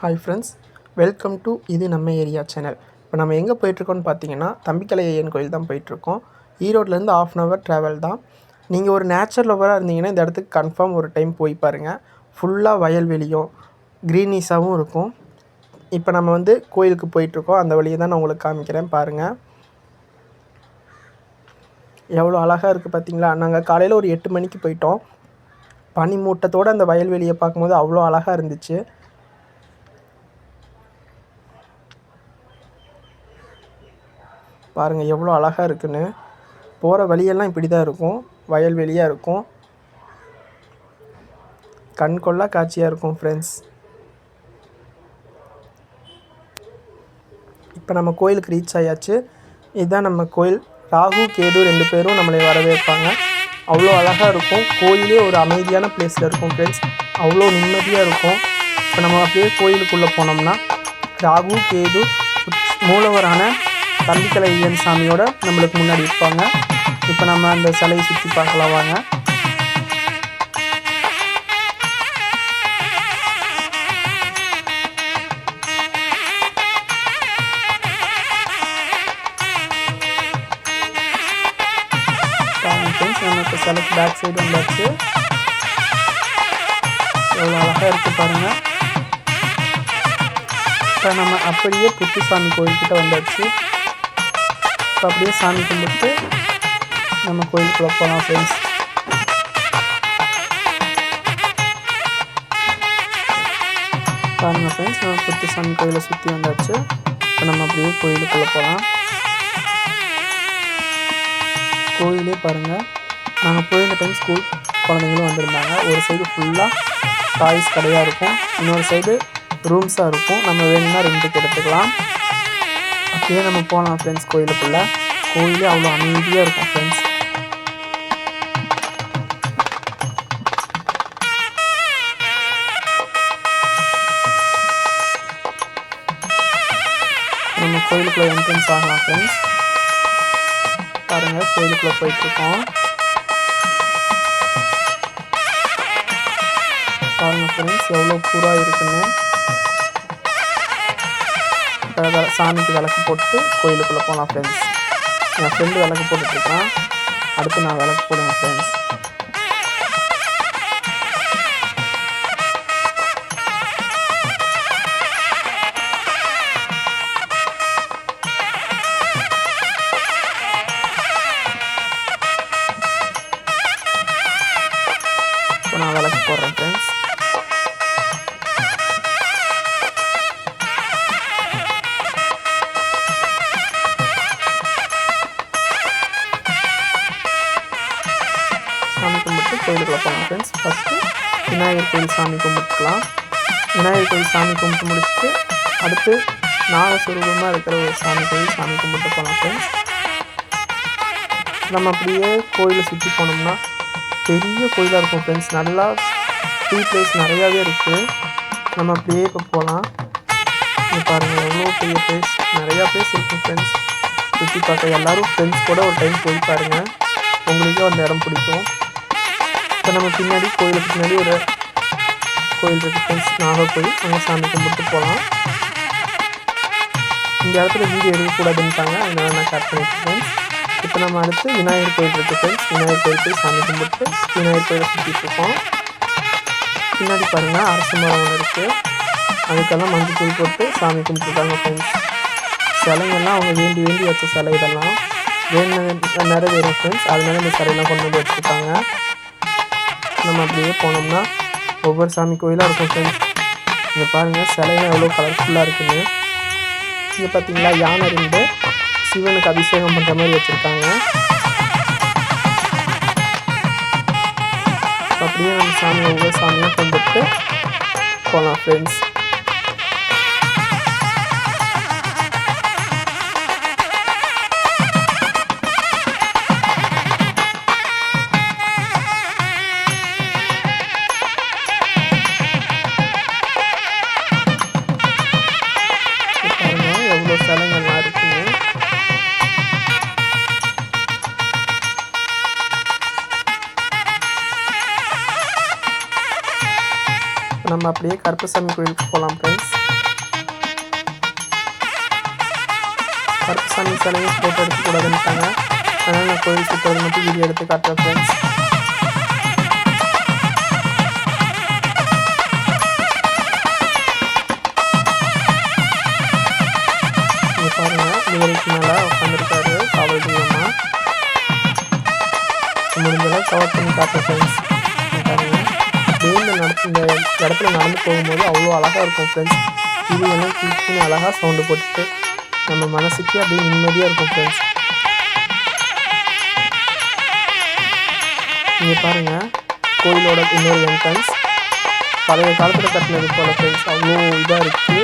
Hi friends welcome to இது நம்ம area channel இப்போ நம்ம எங்கே போயிட்டுருக்கோம்னு பார்த்தீங்கன்னா தம்பிக்கலை ஐயன் கோயில் தான் போயிட்டுருக்கோம். ஈரோட்லேருந்து ஆஃப் அன் ஹவர் ட்ராவல் தான். நீங்கள் ஒரு நேச்சர் லவராக இருந்தீங்கன்னா இந்த இடத்துக்கு கன்ஃபார்ம் ஒரு டைம் போய் பாருங்கள் ஃபுல்லாக வயல்வெளியும் க்ரீனிஸாகவும் இருக்கும். இப்போ நம்ம வந்து கோயிலுக்கு போயிட்டுருக்கோம். அந்த வழியை தான் நான் உங்களுக்கு காமிக்கிறேன். பாருங்கள் எவ்வளோ அழகாக இருக்குது பார்த்தீங்களா நாங்கள் காலையில் ஒரு எட்டு மணிக்கு போயிட்டோம். பனி மூட்டத்தோடு அந்த வயல்வெளியை பார்க்கும்போது அவ்வளோ அழகாக இருந்துச்சு. பாருங்கள் எவ்வளோ அழகாக இருக்குன்னு. போகிற வழியெல்லாம் இப்படி தான் இருக்கும் வயல்வெளியாக இருக்கும். கண் கொள்ளா காட்சியாக இருக்கும் ஃப்ரெண்ட்ஸ் இப்போ நம்ம கோயிலுக்கு ரீச் ஆயாச்சு. இதுதான் நம்ம கோயில். ராகு கேது ரெண்டு பேரும் நம்மளை வரவேற்பாங்க. அவ்வளோ அழகாக இருக்கும். கோயிலே ஒரு அமைதியான பிளேஸில் இருக்கும் ஃப்ரெண்ட்ஸ் அவ்வளோ நிம்மதியாக இருக்கும். இப்போ நம்ம அப்படியே கோயிலுக்குள்ளே போனோம்னா ராகு கேது மூலவரான தம்பிக்கலை ஐயன் சாமியோட நம்மளுக்கு முன்னாடி இருப்பாங்க. இப்போ நம்ம அந்த சிலையை சுற்றி பார்க்கலாம் வாங்க. நம்ம இப்போ சிலைக்கு பேக் சைடு வந்தாச்சு. எவ்வளோ அழகாக இருக்குது பாருங்கள் இப்போ நம்ம அப்படியே புத்துசாமி கோயில்கிட்ட வந்தாச்சு. இப்போ அப்படியே சாமி கும்பிட்டு நம்ம கோயிலுக்குள்ளே போகலாம் ஃப்ரெண்ட்ஸ் பாருங்கள் ஃப்ரெண்ட்ஸ் நம்ம புத்துசாமி கோயிலை சுற்றி வந்தாச்சு. இப்போ நம்ம அப்படியே கோயிலுக்குள்ளே போகலாம் கோயிலே பாருங்கள் நாங்கள் போயிருந்த டைம் ஸ்கூல் குழந்தைங்களும் வந்திருந்தாங்க. ஒரு சைடு ஃபுல்லாக டாய்ஸ் கடையாக இருக்கும். இன்னொரு சைடு ரூம்ஸாக இருக்கும். நம்ம வேணும்னா ரெண்டுக்கு எடுத்துக்கலாம். அப்படியே நம்ம போகலாம் ஃப்ரெண்ட்ஸ் கோயிலுக்குள்ளே. கோயிலே அவ்வளோ அமைதியாக இருக்கும் ஃப்ரெண்ட்ஸ் நம்ம கோயிலுக்குள்ளே என்ட்ரன்ஸ் ஆகலாம் ஃப்ரெண்ட்ஸ் பாருங்கள் கோயிலுக்குள்ளே போயிட்டுருக்கோம். பாருங்கள் ஃப்ரெண்ட்ஸ் எவ்வளோ பூரா இருக்குன்னு. சாமிக்கு விளக்கு போட்டு கோயிலுக்குள்ளே போகலாம் ஃப்ரெண்ட்ஸ் என் ஃப்ரெண்டு விளக்கு போட்டுட்ருக்கான் அடுத்து நான் விளக்கு போடுவேன் ஃப்ரெண்ட்ஸ் நான் விளக்கு போடுறேன் ஃப்ரெண்ட்ஸ் கோயிலுக்கு போகலாம் ஃப்ரெண்ட்ஸ் ஃபஸ்ட்டு விநாயகர் கோயில் சாமி கும்பிட்டுக்கலாம். விநாயகர் கோயில் சாமி கும்பிட்டு முடிச்சுட்டு அடுத்து நாகஸ்வரூபமாக இருக்கிற ஒரு சாமி கோயில் சாமி கும்பிட்டு போகலாம் ஃப்ரெண்ட்ஸ் நம்ம அப்படியே கோயிலை சுற்றி போனோம்னா பெரிய கோயிலாக இருக்கும் ஃப்ரெண்ட்ஸ் நல்லா டீ பிளேஸ் நிறையாவே இருக்குது நம்ம அப்படியே இப்போ போகலாம் இங்கே பாருங்கள் எவ்வளோ பெரிய பிளேஸ் நிறையா பிளேஸ் இருக்கும் ஃப்ரெண்ட்ஸ் சுற்றி பார்க்க எல்லோரும் ஃப்ரெண்ட்ஸ் கூட ஒரு டைம் போய் பாருங்கள் உங்களுக்கே அந்த இடம் பிடிக்கும். இப்போ நம்ம பின்னாடி கோயிலுக்கு பின்னாடி ஒரு கோயில் இருக்குது ஃப்ரெண்ட்ஸ் நாகர்கோயில் அங்கே சாமி கும்பிட்டு போகலாம் இந்த இடத்துல வீடியோ எடுக்கக்கூடாதுன்ட்டாங்க அதனால் நான் கட் பண்ணிட்டுருக்கேன் ஃப்ரெண்ட்ஸ் இப்போ நம்ம அடுத்து விநாயகர் கோயில் இருக்குது ஃப்ரெண்ட்ஸ் விநாயகர் கோயில் போய் சாமி கும்பிட்டு விநாயகர் கோயிலை சுற்றிட்டு இருக்கோம். பின்னாடி பாருங்கள் அரசு மரம் ஒன்று இருக்குது அதுக்கெல்லாம் மஞ்சள் தூள் போட்டு சாமி கும்பிட்டுருக்காங்க ஃப்ரெண்ட்ஸ் சிலைங்கெல்லாம் அவங்க வேண்டி வேண்டி வச்ச சிலை இதெல்லாம். வேணுன நிறைவேறும் ஃப்ரெண்ட்ஸ் அதனால இந்த சிலையெல்லாம் கொண்டு வந்து வச்சுருக்காங்க. நம்ம அப்படியே போனோம்னா ஒவ்வொரு சாமி கோயிலாக இருக்கும் ஃப்ரெண்ட்ஸ் இங்கே பாருங்கள் சிலையெல்லாம் எவ்வளோ கலர்ஃபுல்லாக இருக்குன்னு. இங்கே பார்த்தீங்களா யானை ரெண்டு சிவனுக்கு அபிஷேகம் பண்ணுற மாதிரி வச்சுருக்காங்க. அப்படியே நம்ம சாமி ஒவ்வொரு சாமியாக கும்பிட்டு போகலாம் ஃப்ரெண்ட்ஸ் நம்ம அப்படியே கருப்பசாமி கோயிலுக்கு போகலாம் ஃப்ரெண்ட்ஸ் கருப்பசாமி சிலையும் ஃபோட்டோ எடுக்கக்கூடாதுன்ட்டாங்க அதனால் நான் கோயில் சுற்றுறது மட்டும் வீடியோ எடுத்து காட்டுறேன் ஃப்ரெண்ட்ஸ் இங்கே மேலே உட்காந்துருக்காரு காவல் தெய்வமாக முடிஞ்சளவு கவர் பண்ணி காட்டுறேன் ஃப்ரெண்ட்ஸ் பாருங்கள் அப்படியே இந்த இந்த இடத்துல நடந்து போகும்போது அவ்வளோ அழகாக இருக்கும் ஃப்ரெண்ட்ஸ் இது எல்லாம் அழகாக சவுண்டு போட்டுட்டு நம்ம மனசுக்கு அப்படியே நிம்மதியாக இருக்கும் ஃப்ரெண்ட்ஸ் நீங்கள் பாருங்கள் கோயிலோட இன்னொரு என்ட்ரன்ஸ் பழைய காலத்தில் கட்டினது போல ஃப்ரெண்ட்ஸ் அவ்வளோ இதாக இருக்குது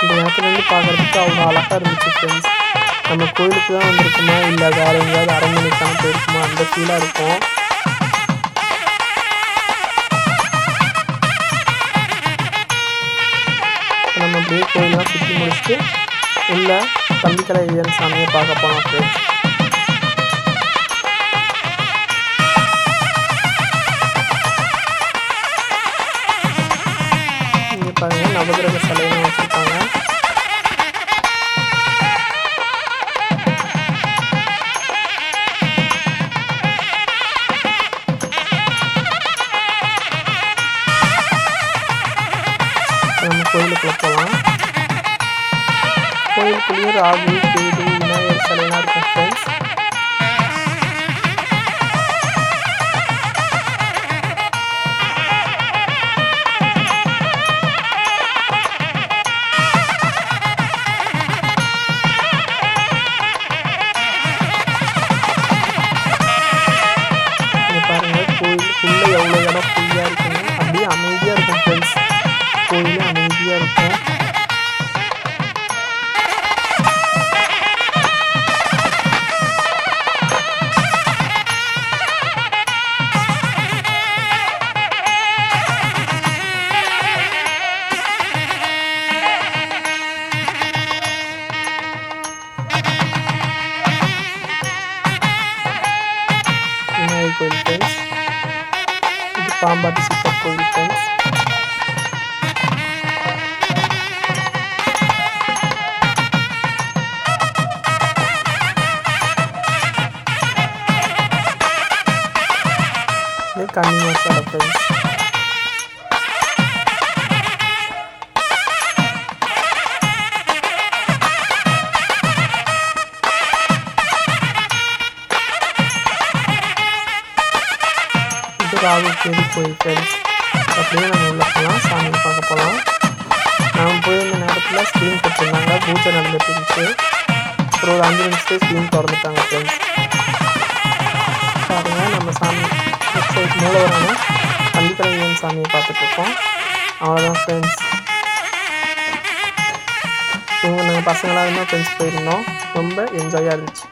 இந்த இடத்துலேருந்து பார்க்குறதுக்கு அவ்வளோ அழகாக இருந்துச்சு ஃப்ரெண்ட்ஸ் நம்ம கோயிலுக்கு தான் வந்திருக்குமா? இல்லை வேறு எங்கேயாவது அரண்மனைக்கான போயிருக்குமா அந்த ஃபீலாக இருக்கும். நம்ம அப்படியே கோயிலெலாம் சுற்றி முடிச்சுட்டு இல்லை தம்பிக்கலை ஐயன் சாமியை பார்க்க போனோம் ஃப்ரெண்ட்ஸ் இங்கே பாருங்கள் நவகிரக கோயிலுக்குள்ள போகலாம். கோயிலுக்குள்ளேயே ராகு கேது விநாயகர் சிலையெல்லாம் இருக்கும். இது பாம்பாட்டி சித்தர் கோயில் ஃப்ரெண்ட்ஸ் இது கன்னி மசாலா ஃப்ரெண்ட்ஸ் இது ராகு கேது ஃப்ரெண்ட்ஸ் அப்படியே நம்ம உள்ள போகலாம் சாமி பார்க்க போகலாம் நான் போயிருந்த நேரத்தில் ஸ்க்ரீன் கொடுத்துருந்தாங்க பூஜை நடந்துட்டு இருந்துச்சு அப்புறம் ஒரு அஞ்சு நிமிஷத்துக்கு ஸ்க்ரீன் திறந்துட்டாங்க ஃப்ரெண்ட்ஸ் பாருங்க நம்ம சாமி வெப்சைட் மூலவரான பள்ளிக்கலைஞன் சாமியை பார்த்துட்ருக்கோம் அவ்வளோதான் ஃப்ரெண்ட்ஸ் இவங்க நாங்கள் பசங்களாக இருந்தால் ஃப்ரெண்ட்ஸ் போயிருந்தோம். ரொம்ப என்ஜாயாக இருந்துச்சு.